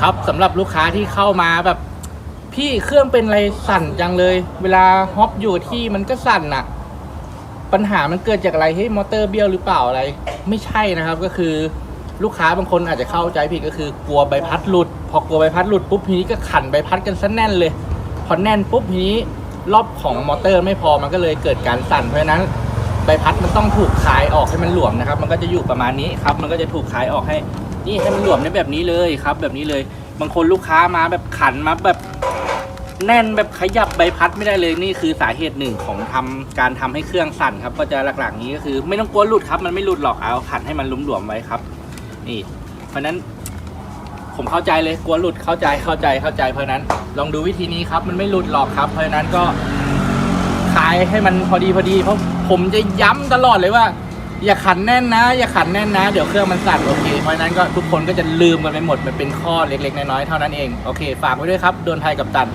ครับสำหรับลูกค้าที่เข้ามาแบบ พี่เครื่องเป็นอะไรสั่นจังเลย เวลาฮอปอยู่ที่มันก็สั่นน่ะ ปัญหามันเกิดจากอะไรเฮ้ยมอเตอร์เบี้ยวหรือเปล่าอะไร ไม่ใช่นะครับก็คือลูกค้าบางคนอาจจะเข้าใจผิดก็คือกลัวใบพัดหลุด พอกลัวใบพัดหลุดปุ๊บทีนี้ก็ขันใบพัดกันซะแน่นเลย พอแน่นปุ๊บทีนี้รอบของมอเตอร์ไม่พอมันก็เลยเกิดการสั่นเพราะฉะนั้นใบพัดมันต้องถูกคลายออกให้มันหลวมนะครับ มันก็จะอยู่ประมาณนี้ครับ มันก็จะถูกคลายออกให้ นี่ให้มันหลวมในแบบนี้เลยครับ แบบนี้เลย บางคนลูกค้ามาแบบขันมาแบบแน่นแบบขยับใบพัดไม่ได้เลยนี่คือสาเหตุหนึ่งของทำการทำให้เครื่องสั่นครับ ก็จะหลักๆนี้ก็คือไม่ต้องกลัวหลุดครับ มันไม่หลุดหรอกเอาขันให้มันหลวมๆไว้ครับ นี่ เพราะฉะนั้น ผมเข้าใจเลยกลัวหลุดเข้าใจเข้าใจเข้าใจ เพราะนั้น ลองดูวิธีนี้ครับ มันไม่หลุดหรอกครับ เพราะฉะนั้นก็คลายให้มันพอดีพอดีเพราะผมจะย้ำตลอดเลยว่า อย่าขันแน่นนะ อย่าขันแน่นนะ เดี๋ยวเครื่องมันสั่นโอเค เพราะฉะนั้นก็ทุกคนก็จะลืมกันไปหมด มันเป็นข้อเล็กๆ น้อยๆ เท่านั้นเอง โอเค ฝากไว้ด้วยครับ โดนไทยกับตัน